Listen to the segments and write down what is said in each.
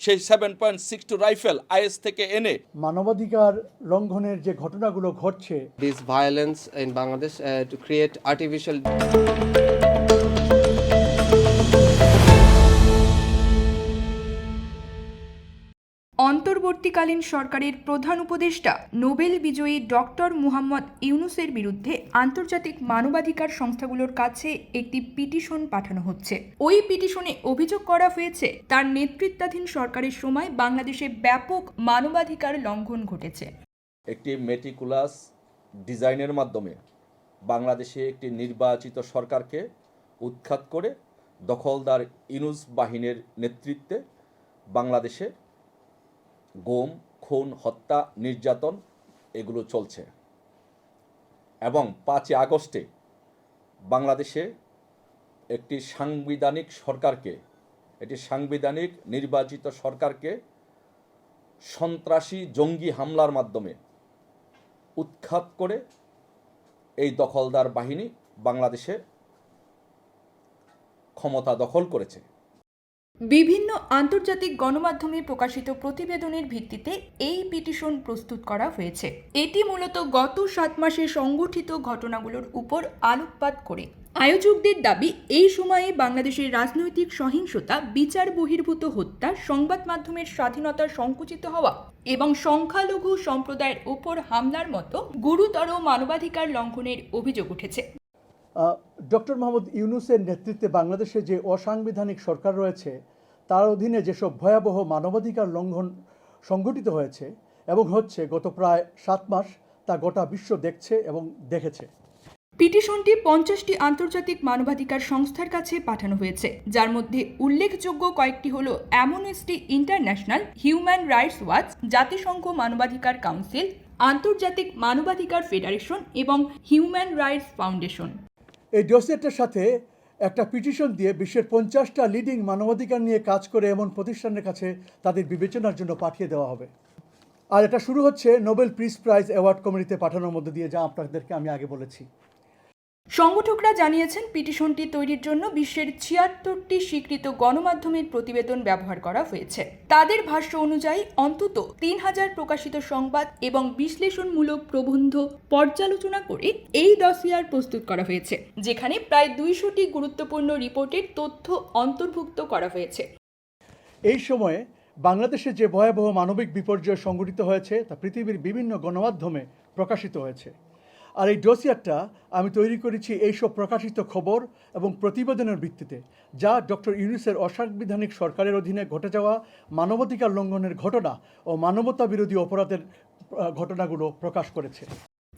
সেই seven point six two rifle IS থেকে এনে মানবাধিকার লঙ্ঘনের যে ঘটনাগুলো ঘটছে this violence in Bangladesh to create create অন্তর্বর্তীকালীন সরকারের প্রধান উপদেষ্টা, নোবেল বিজয়ী ডক্টর মুহাম্মদ ইউনুসের বিরুদ্ধে আন্তর্জাতিক মানবাধিকার সংস্থাগুলোর কাছে একটি পিটিশন পাঠানো হচ্ছে। ওই পিটিশনে অভিযোগ করা হয়েছে, তার নেতৃত্বাধীন সরকারের সময় বাংলাদেশে ব্যাপক মানবাধিকার লঙ্ঘন ঘটেছে। একটি মেটিকুলাস ডিজাইনের মাধ্যমে বাংলাদেশে একটি নির্বাচিত সরকারকে উৎখাত করে দখলদার ইনুস বাহিনীর নেতৃত্বে বাংলাদেশে গোম, খুন, হত্যা, নির্যাতন এগুলো চলছে। এবং পাঁচই আগস্টে বাংলাদেশে একটি সাংবিধানিক সরকারকে, একটি সাংবিধানিক নির্বাচিত সরকারকে সন্ত্রাসী জঙ্গি হামলার মাধ্যমে উৎখাত করে এই দখলদার বাহিনী বাংলাদেশে ক্ষমতা দখল করেছে। বিভিন্ন আন্তর্জাতিক গণমাধ্যমে প্রকাশিত প্রতিবেদনের ভিত্তিতে এই পিটিশন প্রস্তুত করা হয়েছে। এটি মূলত গত সাত মাসে সংগঠিত ঘটনাগুলোর উপর আলোকপাত করে। আয়োজকদের দাবি, এই সময়ে বাংলাদেশের রাজনৈতিক সহিংসতা, বিচার বহির্ভূত হত্যা, সংবাদ মাধ্যমের স্বাধীনতা সংকুচিত হওয়া এবং সংখ্যালঘু সম্প্রদায়ের উপর হামলার মতো গুরুতর মানবাধিকার লঙ্ঘনের অভিযোগ উঠেছে। ডক্টর মোহাম্মদ ইউনুসের নেতৃত্বে বাংলাদেশে যে অসাংবিধানিক সরকার রয়েছে, তার অধীনে যেসব ভয়াবহ মানবাধিকার লঙ্ঘন সংঘটিত হয়েছে এবং হচ্ছে গত প্রায় সাত মাস তা গোটা বিশ্ব দেখছে এবং দেখেছে। পিটিশনটি পঞ্চাশটি আন্তর্জাতিক মানবাধিকার সংস্থার কাছে পাঠানো হয়েছে, যার মধ্যে উল্লেখযোগ্য কয়েকটি হল Amnesty International, Human Rights Watch, জাতিসংঘ মানবাধিকার কাউন্সিল, আন্তর্জাতিক মানবাধিকার ফেডারেশন এবং হিউম্যান রাইটস ফাউন্ডেশন। এই ডোসেটের সাথে একটা পিটিশন দিয়ে বিশ্বের পঞ্চাশটা লিডিং মানবাধিকার নিয়ে কাজ করে এমন প্রতিষ্ঠানের কাছে তাদের বিবেচনার জন্য পাঠিয়ে দেওয়া হবে। আর এটা শুরু হচ্ছে নোবেল পিস প্রাইজ অ্যাওয়ার্ড কমিটিতে পাঠানোর মধ্যে দিয়ে, যা আপনাদেরকে আমি আগে বলেছি। সংগঠকরা জানিয়েছেন, পিটিশনটি তৈরির জন্য বিশ্বের ছিয়াত্তরটি স্বীকৃত গণমাধ্যমের প্রতিবেদন ব্যবহার করা হয়েছে। তাদের ভাষ্য অনুযায়ী, অন্তত তিন হাজার প্রকাশিত সংবাদ এবং বিশ্লেষণমূলক প্রবন্ধ পর্যালোচনা করে এই দসিয়ার প্রস্তুত করা হয়েছে, যেখানে প্রায় দুইশোটি গুরুত্বপূর্ণ রিপোর্টের তথ্য অন্তর্ভুক্ত করা হয়েছে। এই সময়ে বাংলাদেশে যে ভয়াবহ মানবিক বিপর্যয় সংঘটিত হয়েছে, তা পৃথিবীর বিভিন্ন গণমাধ্যমে প্রকাশিত হয়েছে। আর এই ডোসিয়ারটা আমি তৈরি করেছি এইসব প্রকাশিত খবর এবং প্রতিবেদনের ভিত্তিতে, যা ডক্টর ইউনুসের অসাংবিধানিক সরকারের অধীনে ঘটে যাওয়া মানবাধিকার লঙ্ঘনের ঘটনা ও মানবতা বিরোধী অপরাধের ঘটনাগুলো প্রকাশ করেছে।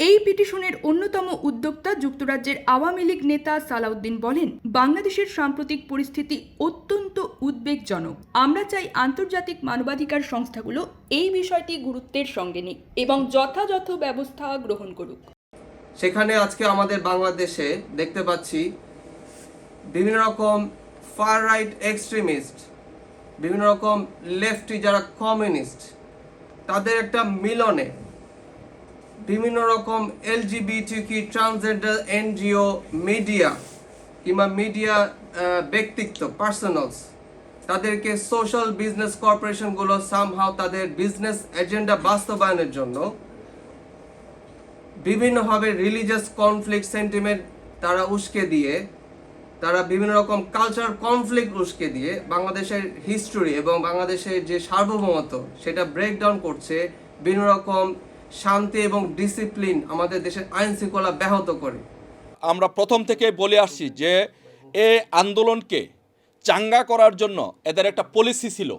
এই পিটিশনের অন্যতম উদ্যোক্তা যুক্তরাজ্যের আওয়ামী লীগ নেতা সালাউদ্দিন বলেন, বাংলাদেশের সাম্প্রতিক পরিস্থিতি অত্যন্ত উদ্বেগজনক। আমরা চাই আন্তর্জাতিক মানবাধিকার সংস্থাগুলো এই বিষয়টি গুরুত্বের সঙ্গে নিক এবং যথাযথ ব্যবস্থা গ্রহণ করুক। সেখানে আজকে আমাদের বাংলাদেশে দেখতে পাচ্ছি বিভিন্ন রকম ফার রাইট এক্সট্রিমিস্ট বিভিন্ন রকম লেফটি যারা কমিউনিস্ট তাদের একটা মিলনে বিভিন্ন রকম এলজিবিটি কি ট্রান্সজেন্ডার এনজিও মিডিয়া কিংবা মিডিয়া ব্যক্তিত্ব পার্সোনালস তাদেরকে সোশ্যাল বিজনেস কর্পোরেশনগুলো সামহাও তাদের বিজনেস এজেন্ডা বাস্তবায়নের জন্য বিভিন্নভাবে রিলিজিয়াস কনফ্লিক্ট সেন্টিমেন্ট তারা উস্কে দিয়ে, তারা বিভিন্ন রকম কালচার কনফ্লিক্ট উস্কে দিয়ে বাংলাদেশের হিস্টোরি এবং বাংলাদেশের যে সার্বভৌমত্ব সেটা ব্রেকডাউন করছে, বিভিন্ন রকম শান্তি এবং ডিসিপ্লিন আমাদের দেশের আইন শৃঙ্খলা ব্যাহত করে। আমরা প্রথম থেকে বলে আসছি যে, এ আন্দোলনকে চাঙ্গা করার জন্য এদের একটা পলিসি ছিল।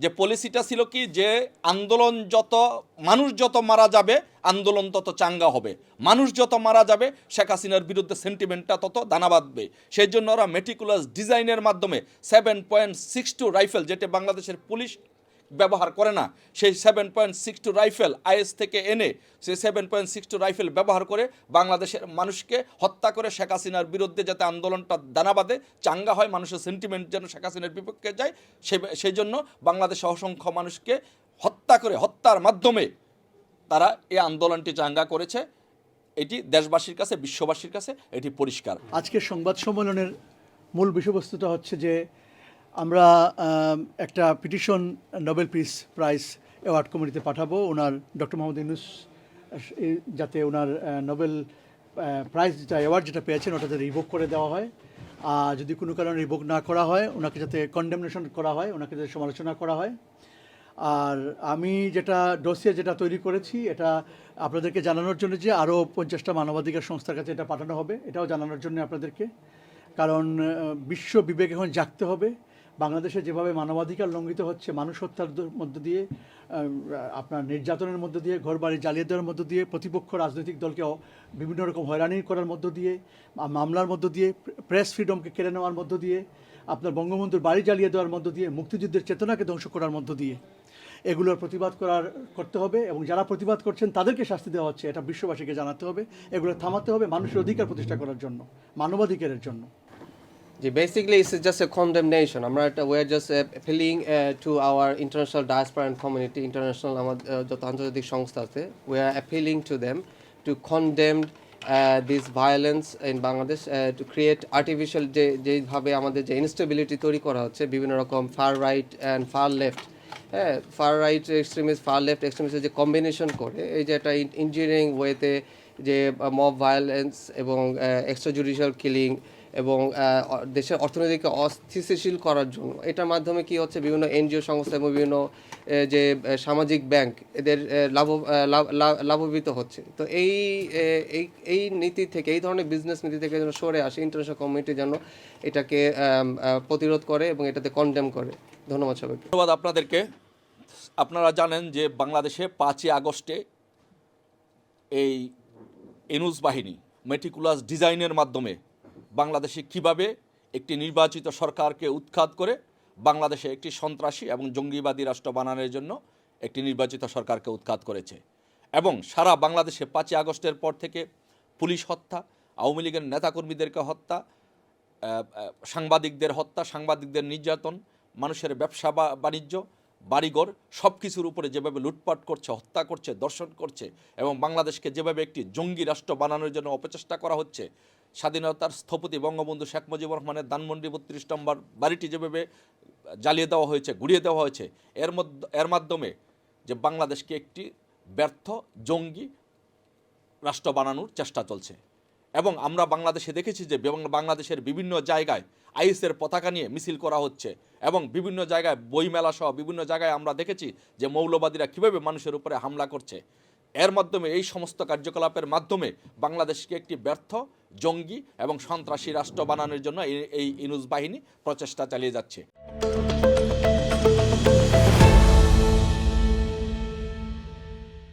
যে পলিসিটা ছিল কি? যে আন্দোলন যত, মানুষ যত মারা যাবে, আন্দোলন তত চাঙ্গা হবে। মানুষ যত মারা যাবে, শেখ হাসিনার বিরুদ্ধে সেন্টিমেন্টটা তত দানা বাঁধবে। সেই জন্য ওরা মেটিকুলাস ডিজাইনের মাধ্যমে seven point six two rifle যেটা বাংলাদেশের পুলিশ ব্যবহার করে না। সেই seven point six two rifle IS থেকে এনে সেই seven point six two rifle ব্যবহার করে বাংলাদেশের মানুষকে হত্যা করে শেখ হাসিনার বিরুদ্ধে যাতে আন্দোলনটা দানা বাঁধে, চাঙ্গা হয় মানুষের সেন্টিমেন্ট যেন শেখ হাসিনার বিপক্ষে যায়, সে সেই জন্য বাংলাদেশে অসংখ্য মানুষকে হত্যা করে, হত্যার মাধ্যমে তারা এই আন্দোলনটি চাঙ্গা করেছে। এটি দেশবাসীর কাছে, বিশ্ববাসীর কাছে এটি পরিষ্কার। আজকের সংবাদ সম্মেলনের মূল বিষয়বস্তুটা হচ্ছে যে আমরা একটা petition Nobel Peace Prize award কমিটিতে পাঠাবো। ওনার ডক্টর মোহাম্মদ ইউনুস যাতে ওনার নোবেল প্রাইজ যেটা, অ্যাওয়ার্ড যেটা পেয়েছেন ওটা যাতে রিভোক করে দেওয়া হয়। আর যদি কোনো কারণে রিভোক না করা হয়, ওনাকে যাতে কন্ডেমনেশন করা হয়, ওনাকে যাতে সমালোচনা করা হয়। আর আমি যেটা ডোসিয়া যেটা তৈরি করেছি, এটা আপনাদেরকে জানানোর জন্য যে আরও পঞ্চাশটা মানবাধিকার সংস্থার কাছে এটা পাঠানো হবে। এটাও জানানোর জন্য আপনাদেরকে। কারণ বিশ্ব বিবেক এখন জাগতে হবে। বাংলাদেশে যেভাবে মানবাধিকার লঙ্ঘিত হচ্ছে মানুষ হত্যার মধ্য দিয়ে আপনার নির্যাতনের মধ্য দিয়ে ঘর বাড়ি জ্বালিয়ে দেওয়ার মধ্য দিয়ে, প্রতিপক্ষ রাজনৈতিক দলকে বিভিন্ন রকম হয়রানি করার মধ্য দিয়ে মামলার মধ্য দিয়ে প্রেস ফ্রিডমকে কেড়ে নেওয়ার মধ্য দিয়ে, আপনার বঙ্গবন্ধুর বাড়ি জ্বালিয়ে দেওয়ার মধ্য দিয়ে, মুক্তিযুদ্ধের চেতনাকে ধ্বংস করার মধ্য দিয়ে এগুলোর প্রতিবাদ করার, করতে হবে এবং যারা প্রতিবাদ করছেন তাদেরকে শাস্তি দেওয়া হচ্ছে। এটা বিশ্ববাসীকে জানাতে হবে, এগুলো থামাতে হবে মানুষের অধিকার প্রতিষ্ঠা করার জন্য, মানবাধিকারের জন্য। জি basically it's just a condemnation আমরা একটা we're just feeling to our international diaspora and community international আমাদের যত আন্তর্জাতিক সংস্থা আছে we are appealing to them to condemn this violence in Bangladesh to create artificial যে যেভাবে আমাদের যে ইনস্টেবিলিটি তৈরি করা হচ্ছে, বিভিন্ন রকম far right and far left হ্যাঁ far right extremist far left এক্সট্রিমিস্টের যে কম্বিনেশন করে, এই যে একটা ইঞ্জিনিয়ারিং ওয়েতে যে মব ভায়োলেন্স এবং এক্সট্রা জুডিশিয়াল কিলিং এবং দেশের অর্থনীতিকে অস্থিতিশীল করার জন্য। এটার মাধ্যমে কি হচ্ছে? বিভিন্ন এনজিও সংস্থা এবং বিভিন্ন যে সামাজিক ব্যাংক, এদের লাভ লাভ- লাভ- লাভবিত হচ্ছে। তো এই এই এই নীতি থেকে, এই ধরনের বিজনেস নীতি থেকে যেন সরে আসে ইন্টারন্যাশনাল কমিউনিটি যেন এটাকে প্রতিরোধ করে এবং এটাতে কন্ডেম করে। ধন্যবাদ সবাইকে। ধন্যবাদ আপনাদেরকে। আপনারা জানেন যে বাংলাদেশে পাঁচই আগস্টে এই এনুস বাহিনী মেটিকুলাস ডিজাইনের মাধ্যমে বাংলাদেশে কীভাবে একটি নির্বাচিত সরকারকে উৎখাত করে বাংলাদেশে একটি সন্ত্রাসী এবং জঙ্গিবাদী রাষ্ট্র বানানোর জন্য একটি নির্বাচিত সরকারকে উৎখাত করেছে? এবং সারা বাংলাদেশে পাঁচই আগস্টের পর থেকে পুলিশ হত্যা, আওয়ামী লীগের নেতাকর্মীদেরকে হত্যা সাংবাদিকদের হত্যা, সাংবাদিকদের নির্যাতন, মানুষের ব্যবসা বাণিজ্য, বাড়িঘর সব কিছুর উপরে যেভাবে লুটপাট করছে, হত্যা করছে, দর্শন করছে এবং বাংলাদেশকে যেভাবে একটি জঙ্গি রাষ্ট্র বানানোর জন্য অপচেষ্টা করা হচ্ছে স্বাধীনতার স্থপতি বঙ্গবন্ধু শেখ মুজিবুর রহমানের ধানমন্ডি বত্রিশ নম্বর বাড়িটি যেভাবে জ্বালিয়ে দেওয়া হয়েছে, গুড়িয়ে দেওয়া হয়েছে, এর মধ্য, এর মাধ্যমে যে বাংলাদেশকে একটি ব্যর্থ, জঙ্গি রাষ্ট্র বানানোর চেষ্টা চলছে। এবং আমরা বাংলাদেশে দেখেছি যে বাংলাদেশের বিভিন্ন জায়গায় আইএসের পতাকা নিয়ে মিছিল করা হচ্ছে এবং বিভিন্ন জায়গায় বইমেলা সহ বিভিন্ন জায়গায় আমরা দেখেছি যে মৌলবাদীরা কীভাবে মানুষের উপরে হামলা করছে। এর মাধ্যমে এই সমস্ত কার্যকলাপের মাধ্যমে বাংলাদেশকে একটি ব্যর্থ, জঙ্গি এবং সন্ত্রাসী রাষ্ট্র বানানোর জন্য এই- ইনুজ বাহিনী প্রচেষ্টা চালিয়ে যাচ্ছে।